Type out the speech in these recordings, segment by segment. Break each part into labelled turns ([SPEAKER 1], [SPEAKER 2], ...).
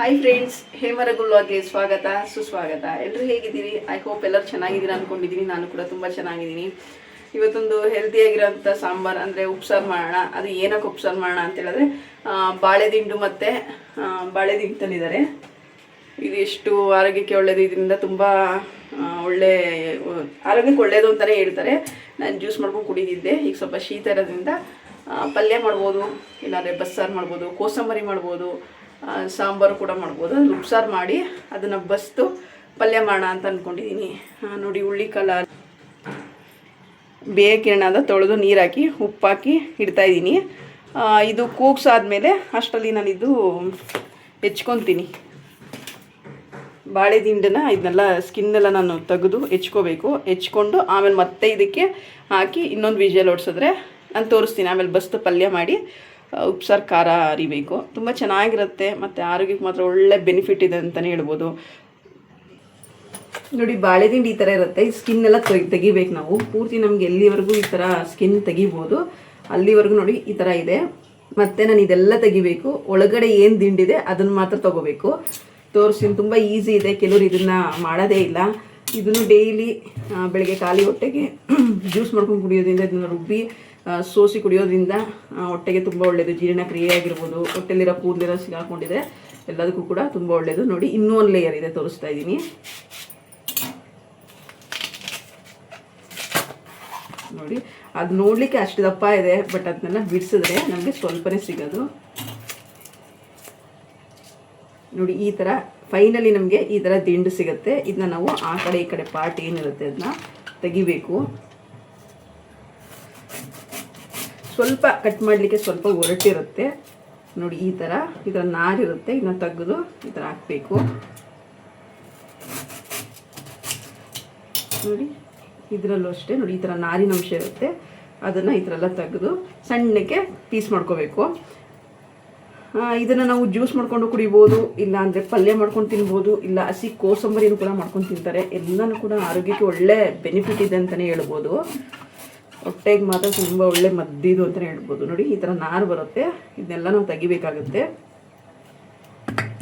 [SPEAKER 1] Hi friends ಹೇಮರಗುಲ್ವಾಗೆ ಸ್ವಾಗತ, ಸುಸ್ವಾಗತ. ಎಲ್ಲರೂ ಹೇಗಿದ್ದೀರಿ? ಐ ಹೋಪ್ ಎಲ್ಲರೂ ಚೆನ್ನಾಗಿದ್ದೀರಾ ಅಂದ್ಕೊಂಡಿದ್ದೀನಿ ನಾನು ಕೂಡ ತುಂಬ ಚೆನ್ನಾಗಿದ್ದೀನಿ. ಇವತ್ತೊಂದು ಹೆಲ್ತಿಯಾಗಿರೋಂಥ ಸಾಂಬಾರು ಅಂದರೆ ಉಪ್ಸಾರು ಮಾಡೋಣ. ಅದು ಏನಕ್ಕೆ ಉಪ್ಸಾರು ಮಾಡೋಣ ಅಂತ ಹೇಳಿದ್ರೆ ಬಾಳೆದಿಂಡು ಮತ್ತು ಬಾಳೆದಿಂಡು ತಂದಿದ್ದಾರೆ. ಇದು ಎಷ್ಟು ಆರೋಗ್ಯಕ್ಕೆ ಒಳ್ಳೆಯದು ಇದರಿಂದ ತುಂಬ ಒಳ್ಳೆ, ಆರೋಗ್ಯಕ್ಕೆ ಒಳ್ಳೆಯದು ಅಂತಲೇ ಹೇಳ್ತಾರೆ. ನಾನು ಜ್ಯೂಸ್ ಮಾಡ್ಕೊಂಡು ಕುಡಿದಿದ್ದೆ. ಈಗ ಸ್ವಲ್ಪ ಶೀತ ಇರೋದ್ರಿಂದ ಪಲ್ಯ ಮಾಡ್ಬೋದು, ಇಲ್ಲಾಂದರೆ ಬಸ್ಸಾರು ಮಾಡ್ಬೋದು, ಕೋಸಂಬರಿ ಮಾಡ್ಬೋದು ಸಾಂಬಾರು ಕೂಡ ಮಾಡ್ಬೋದು. ಅದನ್ನು ಉಪ್ಸಾರು ಮಾಡಿ ಅದನ್ನು ಬಸ್ತು ಪಲ್ಯ ಮಾಡೋಣ ಅಂತ ಅಂದ್ಕೊಂಡಿದ್ದೀನಿ ನೋಡಿ ಹುಳ್ಳಿ ಕಾಲ ಬೇಯಕ್ಕಿರಣದ ತೊಳೆದು ನೀರು ಹಾಕಿ ಉಪ್ಪು ಹಾಕಿ ಇಡ್ತಾಯಿದ್ದೀನಿ ಇದು ಕೂಗ್ಸಾದ್ಮೇಲೆ ಅಷ್ಟರಲ್ಲಿ ನಾನಿದು ಹೆಚ್ಕೊತೀನಿ. ಬಾಳೆ ದಿಂಡನ್ನ ಇದನ್ನೆಲ್ಲ ಸ್ಕಿನ್ನೆಲ್ಲ ನಾನು ತೆಗೆದು ಹೆಚ್ಕೋಬೇಕು. ಹೆಚ್ಕೊಂಡು ಆಮೇಲೆ ಮತ್ತೆ ಇದಕ್ಕೆ ಹಾಕಿ ಇನ್ನೊಂದು ವಿಜಲ್ ಓಡಿಸಿದ್ರೆ ನಾನು ತೋರಿಸ್ತೀನಿ. ಆಮೇಲೆ ಬಸ್ತು ಪಲ್ಯ ಮಾಡಿ ಉಪ್ಸಾರು ಖಾರ ಅರಿಬೇಕು. ತುಂಬ ಚೆನ್ನಾಗಿರುತ್ತೆ, ಮತ್ತು ಆರೋಗ್ಯಕ್ಕೆ ಮಾತ್ರ ಒಳ್ಳೆ ಬೆನಿಫಿಟ್ ಇದೆ ಅಂತಲೇ ಹೇಳ್ಬೋದು. ನೋಡಿ ಬಾಳೆದಿಂಡಿ ಈ ಥರ ಇರುತ್ತೆ. ಸ್ಕಿನ್ ಎಲ್ಲ ತೆಗಿ, ತೆಗಿಬೇಕು ನಾವು. ಪೂರ್ತಿ ನಮ್ಗೆ ಎಲ್ಲಿವರೆಗೂ ಈ ಥರ ಸ್ಕಿನ್ ತೆಗಿಬೋದು. ಅಲ್ಲಿವರೆಗೂ ನೋಡಿ, ಈ ಥರ ಇದೆ. ಮತ್ತು ನಾನು ಇದೆಲ್ಲ ತೆಗಿಬೇಕು. ಒಳಗಡೆ ಏನು ದಿಂಡಿದೆ, ಅದನ್ನು ಮಾತ್ರ ತಗೋಬೇಕು. ತೋರಿಸ್ತೀನಿ. ತುಂಬ ಈಸಿ ಇದೆ. ಕೆಲವರು ಇದನ್ನು ಮಾಡೋದೇ ಇಲ್ಲ. ಇದನ್ನು ಡೈಲಿ ಬೆಳಗ್ಗೆ ಖಾಲಿ ಹೊಟ್ಟೆಗೆ ಜ್ಯೂಸ್ ಮಾಡ್ಕೊಂಡು ಕುಡಿಯೋದ್ರಿಂದ ಇದನ್ನು ರುಬ್ಬಿ ಸೋಸಿ ಕುಡಿಯೋದ್ರಿಂದ ಹೊಟ್ಟೆಗೆ ತುಂಬ ಒಳ್ಳೆಯದು ಜೀರ್ಣಕ್ರಿಯೆ ಆಗಿರ್ಬೋದು ಹೊಟ್ಟೆಲಿರೋ ಕೂದಲಿರೋ ಸಿಗಾಕೊಂಡಿದೆ, ಎಲ್ಲದಕ್ಕೂ ಕೂಡ ತುಂಬ ಒಳ್ಳೆಯದು ನೋಡಿ, ಇನ್ನೂ ಒಂದು ಲೇಯರ್ ಇದೆ ತೋರಿಸ್ತಾ ಇದ್ದೀನಿ. ನೋಡಿ, ಅದು ನೋಡಲಿಕ್ಕೆ ಅಷ್ಟು ದಪ್ಪ ಇದೆ, ಬಟ್ ಅದನ್ನೆಲ್ಲ ಬಿಡಿಸಿದ್ರೆ ನಮಗೆ ಸ್ವಲ್ಪನೇ ಸಿಗೋದು. ನೋಡಿ, ಈ ಥರ ಫೈನಲಿ ನಮಗೆ ಈ ಥರ ದಿಂಡು ಸಿಗುತ್ತೆ. ಇದನ್ನ ನಾವು ಆ ಕಡೆ ಈ ಕಡೆ ಪಾರ್ಟ್ ಏನಿರುತ್ತೆ ಅದನ್ನ ತೆಗಿಬೇಕು. ಸ್ವಲ್ಪ ಕಟ್ ಮಾಡಲಿಕ್ಕೆ ಸ್ವಲ್ಪ ಒರಟಿರುತ್ತೆ. ನೋಡಿ, ಈ ಥರ ಥರ ನಾರಿರುತ್ತೆ. ಇನ್ನು ತೆಗೆದು ಈ ಥರ ಹಾಕಬೇಕು. ನೋಡಿ, ಇದರಲ್ಲೂ ಅಷ್ಟೇ. ನೋಡಿ, ಈ ಥರ ನಾರಿನ ಅಂಶ ಇರುತ್ತೆ. ಅದನ್ನು ಈ ಥರ ಎಲ್ಲ ತೆಗೆದು ಸಣ್ಣಕ್ಕೆ ಪೀಸ್ ಮಾಡ್ಕೋಬೇಕು. ಇದನ್ನು ನಾವು ಜ್ಯೂಸ್ ಮಾಡ್ಕೊಂಡು ಕುಡಿಬೋದು, ಇಲ್ಲ ಅಂದರೆ ಪಲ್ಯ ಮಾಡ್ಕೊಂಡು ತಿನ್ಬೋದು, ಇಲ್ಲ ಹಸಿ ಕೋಸಂಬರಿನೂ ಕೂಡ ಮಾಡ್ಕೊಂಡು ತಿಂತಾರೆ. ಎಲ್ಲನೂ ಕೂಡ ಆರೋಗ್ಯಕ್ಕೆ ಒಳ್ಳೆ ಬೆನಿಫಿಟ್ ಇದೆ ಅಂತಲೇ ಹೇಳ್ಬೋದು. ಹೊಟ್ಟೆಗೆ ಮಾತ್ರ ತುಂಬ ಒಳ್ಳೆ ಮದ್ದಿದು ಅಂತಲೇ ಹೇಳ್ಬೋದು. ನೋಡಿ, ಈ ಥರ ನಾರು ಬರುತ್ತೆ. ಇದನ್ನೆಲ್ಲ ನಾವು ತೆಗಿಬೇಕಾಗುತ್ತೆ.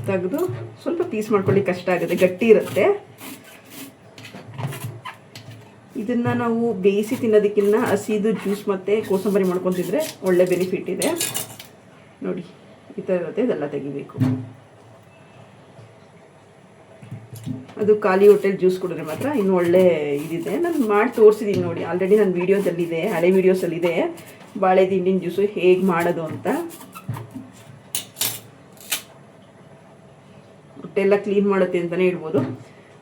[SPEAKER 1] ತೆಗೆದು ಸ್ವಲ್ಪ ಪೀಸ್ ಮಾಡ್ಕೊಳ್ಳಿ ಕಷ್ಟ ಆಗುತ್ತೆ, ಗಟ್ಟಿ ಇರುತ್ತೆ. ಇದನ್ನ ನಾವು ಬೇಯಿಸಿ ತಿನ್ನೋದಕ್ಕಿಂತ ಹಸಿದು ಜ್ಯೂಸ್ ಮತ್ತು ಕೋಸಂಬರಿ ಮಾಡ್ಕೊತಿದ್ರೆ ಒಳ್ಳೆ ಬೆನಿಫಿಟ್ ಇದೆ. ನೋಡಿ, ಈ ಥರ ಇರುತ್ತೆ. ಇದೆಲ್ಲ ತೆಗಿಬೇಕು. ಅದು ಖಾಲಿ ಹೋಟೆಲ್ ಜ್ಯೂಸ್ ಕುಡಿದ್ರೆ ಮಾತ್ರ ಇನ್ನು ಒಳ್ಳೆ ಇದಿದೆ. ನಾನು ಮಾಡಿ ತೋರಿಸಿದ್ದೀನಿ ನೋಡಿ. ಆಲ್ರೆಡಿ ನನ್ನ ವೀಡಿಯೋದಲ್ಲಿದೆ, ಹಳೆ ವೀಡಿಯೋಸಲ್ಲಿದೆ. ಬಾಳೆ ದಿಂಡಿನ ಜ್ಯೂಸು ಹೇಗೆ ಮಾಡೋದು ಅಂತ. ಹೊಟ್ಟೆಲ್ಲ ಕ್ಲೀನ್ ಮಾಡುತ್ತೆ ಅಂತಲೇ ಹೇಳ್ಬೋದು.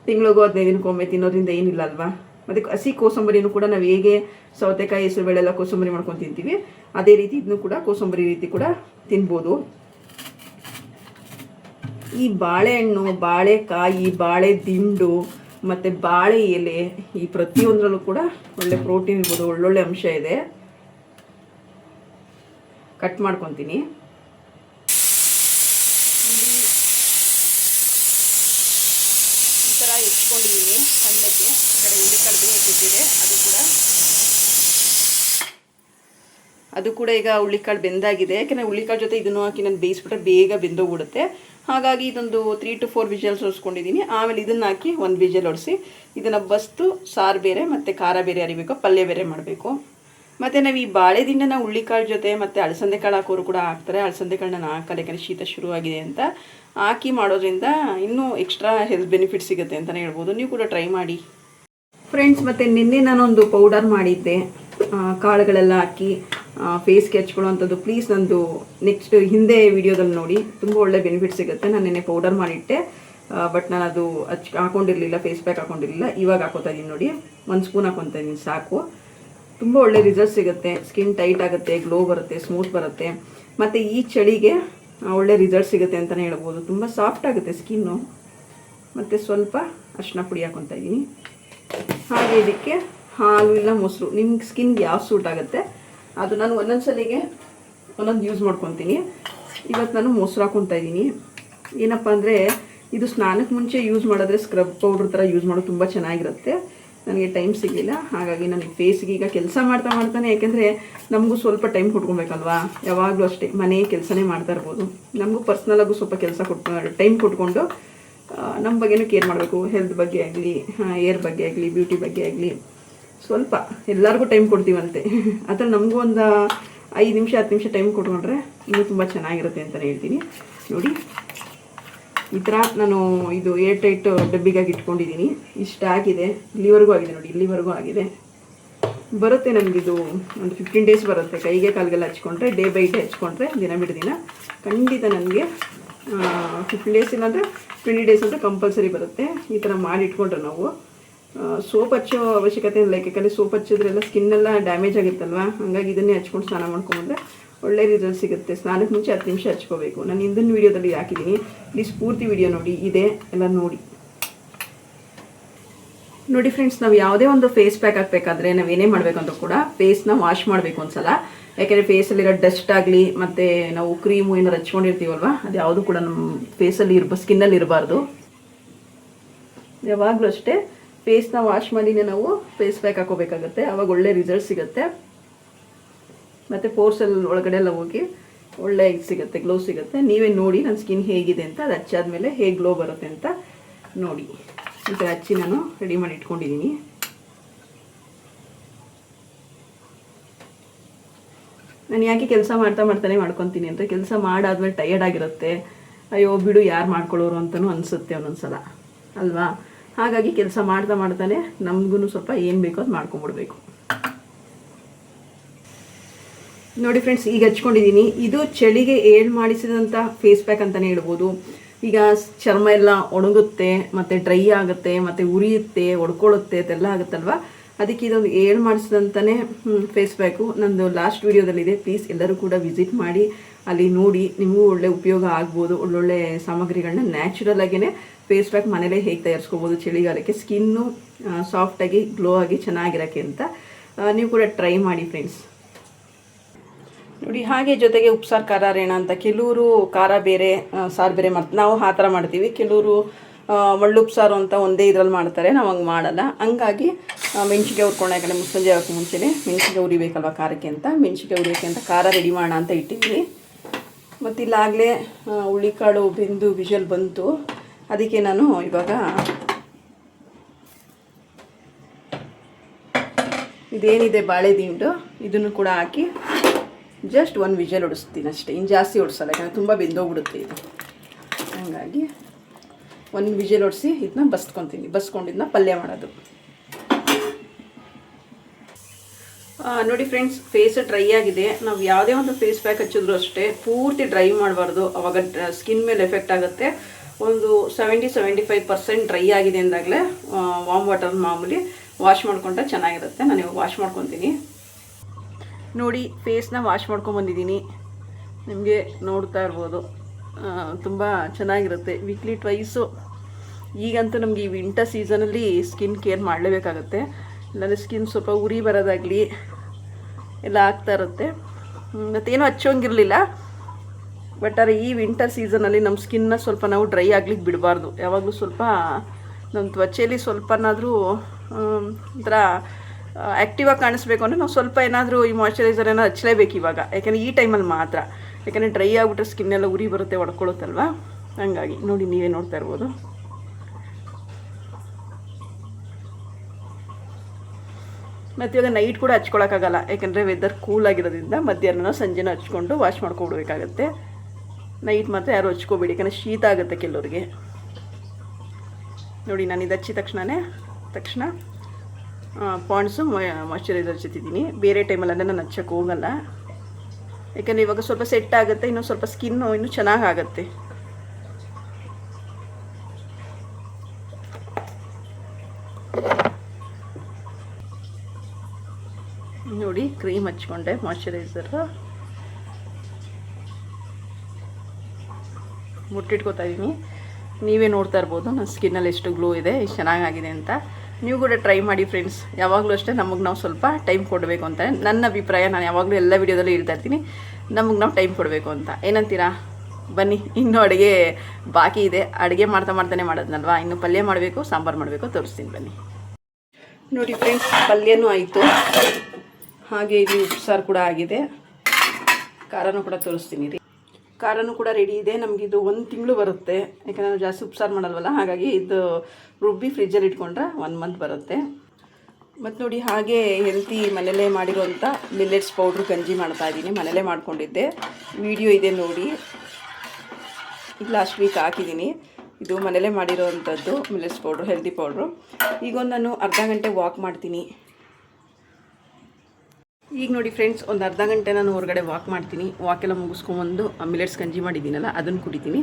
[SPEAKER 1] ತಿಂಗಳಿಗೂ ಹದಿನೈದು ದಿನಕ್ಕೊಮ್ಮೆ ತಿನ್ನೋದ್ರಿಂದ ಏನಿಲ್ಲ ಅಲ್ವಾ? ಮತ್ತು ಹಸಿ ಕೋಸಂಬರಿನೂ ಕೂಡ ನಾವು ಹೇಗೆ ಸೌತೆಕಾಯಿ ಹೆಸರು ಎಲ್ಲ ಕೋಸಂಬರಿ ಮಾಡ್ಕೊಂಡು ತಿಂತೀವಿ, ಅದೇ ರೀತಿ ಇದನ್ನು ಕೂಡ ಕೋಸಂಬರಿ ರೀತಿ ಕೂಡ ತಿನ್ಬೋದು. ಈ ಬಾಳೆಹಣ್ಣು, ಬಾಳೆಕಾಯಿ ಬಾಳೆ ದಿಂಡು ಮತ್ತು ಬಾಳೆ ಎಲೆ ಈ ಪ್ರತಿಯೊಂದರಲ್ಲೂ ಕೂಡ ಒಳ್ಳೆ ಪ್ರೋಟೀನ್ ಇರ್ಬೋದು, ಒಳ್ಳೊಳ್ಳೆ ಅಂಶ ಇದೆ. ಕಟ್ ಮಾಡ್ಕೊತೀನಿ. ಈ ಥರ ಎತ್ಕೊಂಡಿದ್ದೀನಿ ಸಣ್ಣಕ್ಕೆ ಈ ಕಡೆ ಬೇಯಿಸಿಟ್ಟಿದೆ ಅದು ಕೂಡ ಅದು ಕೂಡ ಈಗ ಹುಳ್ಳಿಕಾಳು ಬೆಂದಾಗಿದೆ. ಯಾಕೆಂದರೆ ಹುಳ್ಳಿಕಾಳು ಜೊತೆ ಇದನ್ನು ಹಾಕಿ ನಾನು ಬೇಯಿಸ್ಬಿಟ್ರೆ ಬೇಗ ಬೆಂದೋಗ್ಬಿಡುತ್ತೆ. ಹಾಗಾಗಿ ಇದೊಂದು ತ್ರೀ ಟು ಫೋರ್ ವಿಜಲ್ಸ್ ಹೊಡ್ಸ್ಕೊಂಡಿದ್ದೀನಿ ಆಮೇಲೆ ಇದನ್ನು ಹಾಕಿ ಒಂದು ವಿಜಲ್ ಹೊಡಿಸಿ ಇದನ್ನು ಬಸ್ತು, ಸಾರು ಬೇರೆ ಮತ್ತು ಖಾರ ಬೇರೆ ಅರಿಬೇಕು, ಪಲ್ಯ ಬೇರೆ ಮಾಡಬೇಕು. ಮತ್ತು ನಾವು ಈ ಬಾಳೆದಿಂಡನ ಹುಳ್ಳಿಕಾಳು ಜೊತೆ ಮತ್ತು ಅಳಸಂದೆ ಕಾಳು ಹಾಕೋರು ಕೂಡ ಹಾಕ್ತಾರೆ. ಅಳಸಂದೆ ಕಾಳು ನಾನು ಹಾಕಲ್ಲ, ಯಾಕಂದರೆ ಶೀತ ಶುರುವಾಗಿದೆ ಅಂತ. ಹಾಕಿ ಮಾಡೋದ್ರಿಂದ ಇನ್ನೂ ಎಕ್ಸ್ಟ್ರಾ ಹೆಲ್ತ್ ಬೆನಿಫಿಟ್ ಸಿಗುತ್ತೆ ಅಂತಲೇ ಹೇಳ್ಬೋದು. ನೀವು ಕೂಡ ಟ್ರೈ ಮಾಡಿ. ಫ್ರೆಂಡ್ಸ್ ಮತ್ತು ನಿನ್ನೆ ನಾನೊಂದು ಪೌಡರ್ ಮಾಡಿದ್ದೆ. ಕಾಳುಗಳೆಲ್ಲ ಹಾಕಿ. ಫೇಸ್ಗೆ ಹಚ್ಕೊಳ್ಳೋವಂಥದ್ದು ಪ್ಲೀಸ್ ನಂದು ನೆಕ್ಸ್ಟ್ ಹಿಂದೆ ವಿಡಿಯೋದಲ್ಲಿ ನೋಡಿ. ತುಂಬ ಒಳ್ಳೆ ಬೆನಿಫಿಟ್ ಸಿಗುತ್ತೆ. ನಾನು ನಿನ್ನೆ ಪೌಡರ್ ಮಾಡಿಟ್ಟೆ. ಬಟ್ ನಾನು ಅದು ಹಚ್ ಹಾಕೊಂಡಿರಲಿಲ್ಲ ಫೇಸ್ ಪ್ಯಾಕ್ ಹಾಕೊಂಡಿರಲಿಲ್ಲ. ಇವಾಗ ಹಾಕೋತಾ ಇದ್ದೀನಿ ನೋಡಿ. ಒಂದು ಸ್ಪೂನ್ ಹಾಕೊತಾ ಇದ್ದೀನಿ ಸಾಕು. ತುಂಬ ಒಳ್ಳೆ ರಿಸಲ್ಟ್ ಸಿಗುತ್ತೆ. ಸ್ಕಿನ್ ಟೈಟ್ ಆಗುತ್ತೆ ಗ್ಲೋ ಬರುತ್ತೆ ಸ್ಮೂತ್ ಬರುತ್ತೆ. ಮತ್ತು ಈ ಚಳಿಗೆ ಒಳ್ಳೆ ರಿಸಲ್ಟ್ ಸಿಗುತ್ತೆ ಅಂತಲೇ ಹೇಳ್ಬೋದು. ತುಂಬ ಸಾಫ್ಟ್ ಆಗುತ್ತೆ ಸ್ಕಿನ್ನು ಮತ್ತು ಸ್ವಲ್ಪ ಅರಿಶಿನ ಪುಡಿ ಹಾಕೊತಾ ಇದ್ದೀನಿ ಹಾಗೆ ಇದಕ್ಕೆ ಹಾಲು ಇಲ್ಲ ಮೊಸರು. ನಿಮ್ಮ ಸ್ಕಿನ್ಗೆ ಯಾವ ಸೂಟ್ ಆಗುತ್ತೆ? ಅದು ನಾನು ಒಂದೊಂದು ಸಲಿಗೆ ಒಂದೊಂದು ಯೂಸ್ ಮಾಡ್ಕೊತೀನಿ. ಇವತ್ತು ನಾನು ಮೊಸರು ಹಾಕೊತಾ ಇದ್ದೀನಿ. ಏನಪ್ಪ ಅಂದರೆ ಇದು ಸ್ನಾನಕ್ಕೆ ಮುಂಚೆ ಯೂಸ್ ಮಾಡಿದ್ರೆ ಸ್ಕ್ರಬ್ ಪೌಡ್ರ್ ಥರ ಯೂಸ್ ಮಾಡೋದು ತುಂಬ ಚೆನ್ನಾಗಿರುತ್ತೆ. ನನಗೆ ಟೈಮ್ ಸಿಗಲಿಲ್ಲ. ಹಾಗಾಗಿ ನನಗೆ ಫೇಸ್ಗೆ ಈಗ ಕೆಲಸ ಮಾಡ್ತಾ ಮಾಡ್ತಾನೆ. ಯಾಕೆಂದರೆ ನಮಗೂ ಸ್ವಲ್ಪ ಟೈಮ್ ಕೊಟ್ಕೊಬೇಕಲ್ವಾ? ಯಾವಾಗಲೂ ಅಷ್ಟೇ ಮನೆ ಕೆಲಸನೇ ಮಾಡ್ತಾ ಇರ್ಬೋದು. ನಮಗೂ ಪರ್ಸ್ನಲಾಗೂ ಸ್ವಲ್ಪ ಕೆಲಸ ಕೊಟ್ಟು ಟೈಮ್ ಕೊಟ್ಕೊಂಡು ನಮ್ಮ ಬಗ್ಗೆನೂ ಕೇರ್ ಮಾಡಬೇಕು. ಹೆಲ್ತ್ ಬಗ್ಗೆ ಆಗಲಿ ಏರ್ ಬಗ್ಗೆ ಆಗಲಿ ಬ್ಯೂಟಿ ಬಗ್ಗೆ ಆಗಲಿ. ಸ್ವಲ್ಪ, ಎಲ್ಲರಿಗೂ ಟೈಮ್ ಕೊಡ್ತೀವಂತೆ. ಆ ಥರ ನಮಗೂ ಒಂದು ಐದು ನಿಮಿಷ, ಹತ್ತು ನಿಮಿಷ ಟೈಮ್ ಕೊಟ್ಕೊಂಡ್ರೆ ಇನ್ನೂ ತುಂಬ ಚೆನ್ನಾಗಿರುತ್ತೆ ಅಂತಲೇ ಹೇಳ್ತೀನಿ. ನೋಡಿ, ಈ ಥರ ನಾನು ಇದು ಏರ್ ಟೈಟ್ ಡಬ್ಬಿಗಾಗಿ ಇಟ್ಕೊಂಡಿದ್ದೀನಿ ಇಷ್ಟಾಗಿದೆ ಇಲ್ಲಿವರೆಗೂ ಆಗಿದೆ ನೋಡಿ, ಇಲ್ಲಿವರೆಗೂ ಆಗಿದೆ. ಬರುತ್ತೆ ನಮಗಿದು ಒಂದು ಫಿಫ್ಟೀನ್ ಡೇಸ್ ಬರುತ್ತೆ. ಕೈಗೆ ಕಾಲಿಗೆಲ್ಲ ಹಚ್ಕೊಂಡ್ರೆ ಡೇ ಬೈ ಡೇ ಹಚ್ಕೊಂಡ್ರೆ, ದಿನ ಬಿಡದಿನ ಖಂಡಿತ ನನಗೆ ಫಿಫ್ಟೀನ್ ಡೇಸ್ ಇಲ್ಲಾಂದರೆ ಟ್ವೆಂಟಿ ಡೇಸ್ ಅಂತ ಕಂಪಲ್ಸರಿ ಬರುತ್ತೆ. ಈ ಥರ ಮಾಡಿ ಇಟ್ಕೊಂಡ್ರೆ ನಾವು. ಸೋಪ್ ಹಚ್ಚೋ ಅವಶ್ಯಕತೆ ಇಲ್ಲ. ಯಾಕೆಂದರೆ ಸೋಪ್ ಹಚ್ಚಿದ್ರೆಲ್ಲ ಸ್ಕಿನ್ನೆಲ್ಲ ಡ್ಯಾಮೇಜ್ ಆಗಿತ್ತಲ್ವಾ? ಹಾಗಾಗಿ ಇದನ್ನೇ ಹಚ್ಕೊಂಡು ಸ್ನಾನ ಮಾಡ್ಕೊಂಡ್ರೆ ಒಳ್ಳೆ ರಿಸಲ್ಟ್ ಸಿಗುತ್ತೆ. ಸ್ನಾನಕ್ಕೆ ಮುಂಚೆ ಹತ್ತು ನಿಮಿಷ ಹಚ್ಕೋಬೇಕು. ನಾನು ಹಿಂದಿನ ವೀಡಿಯೋದಲ್ಲಿ ಹಾಕಿದ್ದೀನಿ ಪ್ಲೀಸ್ ಪೂರ್ತಿ ವಿಡಿಯೋ ನೋಡಿ. ಇದೆ. ಎಲ್ಲ ನೋಡಿ. ನೋಡಿ ಫ್ರೆಂಡ್ಸ್ ನಾವು ಯಾವುದೇ ಒಂದು ಫೇಸ್ ಪ್ಯಾಕ್ ಹಾಕಬೇಕಾದ್ರೆ ನಾವು ಏನೇ ಮಾಡಬೇಕಂತ ಕೂಡ ಫೇಸ್ನ ವಾಶ್ ಮಾಡಬೇಕು ಒಂದ್ಸಲ. ಯಾಕೆಂದರೆ ಫೇಸಲ್ಲಿರೋ ಡಸ್ಟ್ ಆಗಲಿ, ಮತ್ತು ನಾವು ಕ್ರೀಮು ಏನಾರು ಹಚ್ಕೊಂಡಿರ್ತೀವಲ್ವ? ಅದು ಯಾವುದು ಕೂಡ ನಮ್ಮ ಫೇಸಲ್ಲಿ ಇರ್ಬ ಸ್ಕಿನ್ನಲ್ಲಿ ಇರಬಾರ್ದು. ಯಾವಾಗಲೂ ಅಷ್ಟೇ ಫೇಸ್ನ ವಾಶ್ ಮಾಡಿನೇ ನಾವು ಫೇಸ್ ಪ್ಯಾಕ್ ಹಾಕೋಬೇಕಾಗತ್ತೆ. ಆವಾಗ ಒಳ್ಳೆ ರಿಸಲ್ಟ್ ಸಿಗುತ್ತೆ. ಮತ್ತು ಪೋರ್ಸಲ್ ಒಳಗಡೆ ಎಲ್ಲ ಹೋಗಿ ಒಳ್ಳೆ ಇದು ಸಿಗುತ್ತೆ ಗ್ಲೋ ಸಿಗುತ್ತೆ. ನೀವೇ ನೋಡಿ ನನ್ನ ಸ್ಕಿನ್ ಹೇಗಿದೆ ಅಂತ, ಅದು ಹಚ್ಚಾದ್ಮೇಲೆ ಹೇಗೆ ಗ್ಲೋ ಬರುತ್ತೆ ಅಂತ ನೋಡಿ. ಈ ಹಚ್ಚಿ ನಾನು ರೆಡಿ ಮಾಡಿ ಇಟ್ಕೊಂಡಿದ್ದೀನಿ. ನಾನು ಯಾಕೆ ಕೆಲಸ ಮಾಡ್ತಾ ಮಾಡ್ತಾನೆ ಮಾಡ್ಕೊತೀನಿ ಅಂದರೆ ಕೆಲಸ ಮಾಡಾದ್ಮೇಲೆ ಟಯರ್ಡ್ ಆಗಿರುತ್ತೆ. ಅಯ್ಯೋ, ಬಿಡು ಯಾರು ಮಾಡ್ಕೊಳ್ಳೋರು ಅಂತಲೂ ಅನಿಸುತ್ತೆ ಒಂದೊಂದು ಸಲ ಅಲ್ವಾ? ಹಾಗಾಗಿ ಕೆಲಸ ಮಾಡ್ತಾ ಮಾಡ್ತಾನೆ ನಮಗೂ ಸ್ವಲ್ಪ ಏನು ಬೇಕೋ ಅದು ಮಾಡ್ಕೊಂಬಿಡ್ಬೇಕು. ನೋಡಿ ಫ್ರೆಂಡ್ಸ್ ಈಗ ಹಚ್ಕೊಂಡಿದ್ದೀನಿ ಇದು ಚಳಿಗೆ ಏಳು ಮಾಡಿಸಿದಂಥ ಫೇಸ್ ಪ್ಯಾಕ್ ಅಂತಲೇ ಹೇಳ್ಬೋದು. ಈಗ ಚರ್ಮ ಎಲ್ಲ ಒಣಗುತ್ತೆ, ಮತ್ತು ಡ್ರೈ ಆಗುತ್ತೆ, ಮತ್ತು ಉರಿಯುತ್ತೆ ಒಡ್ಕೊಳ್ಳುತ್ತೆ ಅದೆಲ್ಲ ಆಗುತ್ತಲ್ವ? ಅದಕ್ಕೆ ಇದೊಂದು ಏಳು ಮಾಡಿಸಿದಂತಲೇ ಫೇಸ್ ಪ್ಯಾಕು ನಂದು ಲಾಸ್ಟ್ ವೀಡಿಯೋದಲ್ಲಿದೆ ಪ್ಲೀಸ್ ಎಲ್ಲರೂ ಕೂಡ ವಿಸಿಟ್ ಮಾಡಿ. ಅಲ್ಲಿ ನೋಡಿ ನಿಮಗೂ ಒಳ್ಳೆ ಉಪಯೋಗ ಆಗ್ಬೋದು, ಒಳ್ಳೊಳ್ಳೆ ಸಾಮಗ್ರಿಗಳನ್ನ ನ್ಯಾಚುರಲ್ ಆಗಿಯೇ ಫೇಸ್ ಪ್ಯಾಕ್ ಮನೇಲೇ ಹೇಗೆ ತಯಾರಿಸ್ಕೋಬೋದು ಚಳಿಗಾಲಕ್ಕೆ. ಸ್ಕಿನ್ನು ಸಾಫ್ಟಾಗಿ ಗ್ಲೋ ಆಗಿ ಚೆನ್ನಾಗಿರೋಕ್ಕೆ ಅಂತ ನೀವು ಕೂಡ ಟ್ರೈ ಮಾಡಿ ಫ್ರೆಂಡ್ಸ್ ನೋಡಿ, ಹಾಗೆ ಜೊತೆಗೆ ಉಪ್ಸಾರು ಖಾರ ರೇಣ ಅಂತ ಕೆಲವರು ಖಾರ ಬೇರೆ ಸಾರು ಬೇರೆ ಮಾಡ್ತಾರೆ ನಾವು ಆ ಥರ ಮಾಡ್ತೀವಿ. ಕೆಲವರು ಮಳ್ಳು ಉಪ್ಸಾರು ಅಂತ ಒಂದೇ ಇದ್ರಲ್ಲಿ ಮಾಡ್ತಾರೆ, ನಾವು ಹಂಗೆ ಮಾಡಲ್ಲ. ಹಂಗಾಗಿ ಮೆಣಸಿಗೆ ಹುರ್ಕೊಂಡೆ ಕಡೆ ಮುಸ್ಸಂಜೆ ಹಾಕೋ ಮುಂಚೆನೇ ಮೆಣಸಿಗೆ ಉರಿಬೇಕಲ್ವ ಖಾರಕ್ಕೆ ಅಂತ. ಮೆಣಸಿಗೆ ಉರಿಯೋಕ್ಕೆ ಅಂತ ಖಾರ ರೆಡಿ ಮಾಡೋಣ ಅಂತ ಇಟ್ಟಿದ್ದೀನಿ ಮತ್ತು ಇಲ್ಲಾಗಲೇ ಹುಳಿಕಾಳು, ಬೆಂದು ವಿಷಲ್ ಬಂತು. ಅದಕ್ಕೆ ನಾನು ಇವಾಗ ಇದೇನಿದೆ ಬಾಳೆ ದಿಂಡು. ಇದನ್ನು ಕೂಡ ಹಾಕಿ ಜಸ್ಟ್ ಒಂದು ವಿಜಲ್ ಹೊಡಿಸ್ತೀನಿ ಅಷ್ಟೇ. ಇನ್ನು ಜಾಸ್ತಿ ಹೊಡಿಸಲ್ಲ ಯಾಕಂದರೆ ತುಂಬ ಬೆಂದೋಗ್ಬಿಡುತ್ತೆ ಇದು. ಹಾಗಾಗಿ ಒಂದು ವಿಜಲ್ ಹೊಡಿಸಿ ಇದನ್ನ ಬಸ್ಕೊತೀನಿ. ಬಸ್ಕೊಂಡಿದ್ದನ್ನ ಪಲ್ಯ ಮಾಡೋದು ಆ, ನೋಡಿ ಫ್ರೆಂಡ್ಸ್ ಫೇಸ್ ಡ್ರೈ ಆಗಿದೆ. ನಾವು ಯಾವುದೇ ಒಂದು ಫೇಸ್ ಪ್ಯಾಕ್ ಹಚ್ಚಿದ್ರು ಅಷ್ಟೇ ಪೂರ್ತಿ ಡ್ರೈ ಮಾಡಬಾರ್ದು. ಅವಾಗ ಸ್ಕಿನ್ ಮೇಲೆ ಎಫೆಕ್ಟ್ ಆಗುತ್ತೆ. ಒಂದು seventy seventy five percent dry ಆಗಿದೆ ಅಂದಾಗಲೇ ವಾಮ್ ವಾಟರ್ ಮಾಮೂಲಿ ವಾಶ್ ಮಾಡ್ಕೊಂಡ್ರೆ ಚೆನ್ನಾಗಿರುತ್ತೆ. ನಾನು ಇವಾಗ ವಾಶ್ ಮಾಡ್ಕೊತೀನಿ. ನೋಡಿ ಫೇಸ್ನ ವಾಶ್ ಮಾಡ್ಕೊಂಬಂದಿದ್ದೀನಿ ನಿಮಗೆ ನೋಡ್ತಾ ಇರ್ಬೋದು. ತುಂಬ ಚೆನ್ನಾಗಿರುತ್ತೆ. ವೀಕ್ಲಿ ಟ್ವೈಸು ಈಗಂತೂ ನಮಗೆ ಈ ವಿಂಟರ್ ಸೀಸನಲ್ಲಿ ಸ್ಕಿನ್ ಕೇರ್ ಮಾಡಲೇಬೇಕಾಗತ್ತೆ. ಇಲ್ಲಾಂದರೆ ಸ್ಕಿನ್ ಸ್ವಲ್ಪ ಉರಿ ಬರೋದಾಗಲಿ ಎಲ್ಲ ಆಗ್ತಾ ಇರುತ್ತೆ. ಮತ್ತೇನು ಹಚ್ಚೋಂಗಿರಲಿಲ್ಲ. ಬಟ್ ಆದರೆ ಈ ವಿಂಟರ್ ಸೀಸನಲ್ಲಿ ನಮ್ಮ ಸ್ಕಿನ್ನ ಸ್ವಲ್ಪ ನಾವು ಡ್ರೈ ಆಗ್ಲಿಕ್ಕೆ ಬಿಡಬಾರ್ದು. ಯಾವಾಗಲೂ ಸ್ವಲ್ಪ ನಮ್ಮ ತ್ವಚೆಯಲ್ಲಿ ಸ್ವಲ್ಪನಾದರೂ ಒಂಥರ ಆ್ಯಕ್ಟಿವ್ ಆಗಿ ಕಾಣಿಸ್ಬೇಕು ಅಂದರೆ ನಾವು ಸ್ವಲ್ಪ ಏನಾದರೂ ಈ ಮಾಯಶ್ಚರೈಸರ್ ಏನೋ ಹಚ್ಚಲೇಬೇಕು ಇವಾಗ. ಯಾಕೆಂದರೆ ಈ ಟೈಮಲ್ಲಿ ಮಾತ್ರ. ಯಾಕೆಂದರೆ ಡ್ರೈ ಆಗಿಬಿಟ್ರೆ ಸ್ಕಿನ್ನೆಲ್ಲ ಉರಿ ಬರುತ್ತೆ ಒಡ್ಕೊಳ್ಳುತ್ತಲ್ವ ಹಂಗಾಗಿ ನೋಡಿ ನೀವೇ ನೋಡ್ತಾ ಇರ್ಬೋದು. ಮತ್ತು ಇವಾಗ ನೈಟ್ ಕೂಡ ಹಚ್ಕೊಳಕ್ಕಾಗಲ್ಲ. ಯಾಕಂದರೆ ವೆದರ್ ಕೂಲ್ ಆಗಿರೋದ್ರಿಂದ ಮಧ್ಯಾಹ್ನ ಸಂಜೆನೂ ಹಚ್ಕೊಂಡು ವಾಶ್ ಮಾಡ್ಕೊಬಿಡ್ಬೇಕಾಗತ್ತೆ. ನೈಟ್ ಮಾತ್ರ ಯಾರು ಹಚ್ಕೋಬೇಡಿ. ಯಾಕಂದರೆ ಶೀತ ಆಗುತ್ತೆ ಕೆಲವ್ರಿಗೆ. ನೋಡಿ, ನಾನು ಇದು ಹಚ್ಚಿದ ತಕ್ಷಣವೇ ತಕ್ಷಣ ಪಾಂಡ್ಸು ಮಾಯ್ಚರೈಸರ್ ಹಚ್ಚಿದ್ದೀನಿ ಬೇರೆ ಟೈಮಲ್ಲೆಲ್ಲ ನಾನು ಹಚ್ಚಕ್ಕೆ ಹೋಗಲ್ಲ. ಯಾಕಂದರೆ ಇವಾಗ ಸ್ವಲ್ಪ ಸೆಟ್ ಆಗುತ್ತೆ ಇನ್ನೂ ಸ್ವಲ್ಪ ಸ್ಕಿನ್ನು ಇನ್ನೂ ಚೆನ್ನಾಗಿ ಆಗುತ್ತೆ ನೋಡಿ ಕ್ರೀಮ್ ಹಚ್ಕೊಂಡೆ ಮಾಯಶ್ಚರೈಸರ್ ಮುಟ್ಟಿಟ್ಕೋತಾ ಇದ್ದೀನಿ ನೀವೇ ನೋಡ್ತಾ ಇರ್ಬೋದು ನನ್ನ ಸ್ಕಿನ್ನಲ್ಲಿ ಎಷ್ಟು ಗ್ಲೋ ಇದೆ, ಎಷ್ಟು ಚೆನ್ನಾಗಾಗಿದೆ ಅಂತ. ನೀವು ಕೂಡ ಟ್ರೈ ಮಾಡಿ ಫ್ರೆಂಡ್ಸ್. ಯಾವಾಗಲೂ ಅಷ್ಟೇ ನಮಗೆ ನಾವು ಸ್ವಲ್ಪ ಟೈಮ್ ಕೊಡಬೇಕು ಅಂತ. ನನ್ನ ಅಭಿಪ್ರಾಯ, ನಾನು ಯಾವಾಗಲೂ ಎಲ್ಲ ವೀಡಿಯೋದಲ್ಲೂ ಹೇಳ್ತಾ ಇರ್ತೀನಿ, ನಮಗೆ ನಾವು ಟೈಮ್ ಕೊಡಬೇಕು ಅಂತ. ಏನಂತೀರಾ? ಬನ್ನಿ, ಇನ್ನೂ ಅಡುಗೆ ಬಾಕಿ ಇದೆ. ಅಡುಗೆ ಮಾಡ್ತಾ ಮಾಡ್ತಾನೆ ಮಾಡೋದ್ನಲ್ವಾ? ಇನ್ನು ಪಲ್ಯ ಮಾಡಬೇಕು, ಸಾಂಬಾರು ಮಾಡಬೇಕು, ತೋರಿಸ್ತೀನಿ ಬನ್ನಿ. ನೋಡಿ ಫ್ರೆಂಡ್ಸ್, ಪಲ್ಯನೂ ಆಯಿತು. ಹಾಗೆ ಇಲ್ಲಿ ಉಪ್ಸಾರು ಕೂಡ ಆಗಿದೆ. ಖಾರನೂ ಕೂಡ ತೋರಿಸ್ತೀನಿ ರೀ. ಖಾರನೂ ಕೂಡ ರೆಡಿ ಇದೆ. ನಮಗಿದು ಒಂದು ತಿಂಗಳು ಬರುತ್ತೆ. ಯಾಕಂದರೆ ನಾವು ಜಾಸ್ತಿ ಉಪ್ಸಾರು ಮಾಡಲ್ವಲ್ಲ, ಹಾಗಾಗಿ ಇದು ರುಬ್ಬಿ ಫ್ರಿಜ್ಜಲ್ಲಿ ಇಟ್ಕೊಂಡ್ರೆ ಒನ್ ಮಂತ್ ಬರುತ್ತೆ. ಮತ್ತು ನೋಡಿ ಹಾಗೆ ಹೆಲ್ತಿ ಮನೇಲೇ ಮಾಡಿರೋಂಥ ಮಿಲ್ಲೆಟ್ಸ್ ಪೌಡ್ರ್ ಗಂಜಿ ಮಾಡ್ತಾ ಇದ್ದೀನಿ. ಮನೇಲೇ ಮಾಡ್ಕೊಂಡಿದ್ದೆ. ವಿಡಿಯೋ ಇದೆ ನೋಡಿ. ಈಗ ಲಾಸ್ಟ್ ವೀಕ್ ಹಾಕಿದ್ದೀನಿ. ಇದು ಮನೇಲೇ ಮಾಡಿರೋವಂಥದ್ದು ಮಿಲ್ಲೆಟ್ಸ್ ಪೌಡ್ರು ಹೆಲ್ದಿ ಪೌಡ್ರು ಈಗ ಒಂದು ನಾನು ಅರ್ಧ ಗಂಟೆ ವಾಕ್ ಮಾಡ್ತೀನಿ. ಈಗ ನೋಡಿ ಫ್ರೆಂಡ್ಸ್ ಒಂದು ಅರ್ಧ ಗಂಟೆ ನಾನು ಹೊರಗಡೆ ವಾಕ್ ಮಾಡ್ತೀನಿ. ವಾಕೆಲ್ಲ ಮುಗಿಸ್ಕೊಂಬಂದು ಮಿಲೆಟ್ಸ್ ಗಂಜಿ ಮಾಡಿದ್ದೀನಲ್ಲ, ಅದನ್ನು ಕುಡಿತೀನಿ.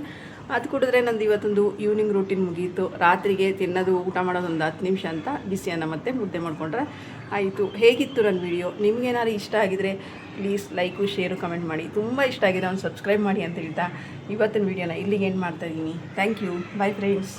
[SPEAKER 1] ಅದು ಕುಡಿದ್ರೆ ನಂದು ಇವತ್ತೊಂದು ಈವ್ನಿಂಗ್ ರೂಟೀನ್ ಮುಗಿಯಿತು ರಾತ್ರಿಗೆ ತಿನ್ನೋದು, ಊಟ ಮಾಡೋದು ಒಂದು ಹತ್ತು ನಿಮಿಷ ಅಂತ ಬಿಸಿ ಅನ್ನ ಮತ್ತೆ ಮುದ್ದೆ ಮಾಡಿಕೊಂಡ್ರೆ ಆಯಿತು. ಹೇಗಿತ್ತು ನನ್ನ ವಿಡಿಯೋ ನಿಮ್ಗೇನಾದ್ರು ಇಷ್ಟ ಆಗಿದರೆ ಪ್ಲೀಸ್ ಲೈಕು ಶೇರು ಕಮೆಂಟ್ ಮಾಡಿ. ತುಂಬ ಇಷ್ಟ ಆಗಿದೆ ಅವ್ನು ಸಬ್ಸ್ಕ್ರೈಬ್ ಮಾಡಿ ಅಂತ ಹೇಳ್ತಾ ಇವತ್ತಿನ ವಿಡಿಯೋನ ಇಲ್ಲಿಗೆ ಏನು ಮಾಡ್ತಾ ಇದ್ದೀನಿ. Thank you bye friends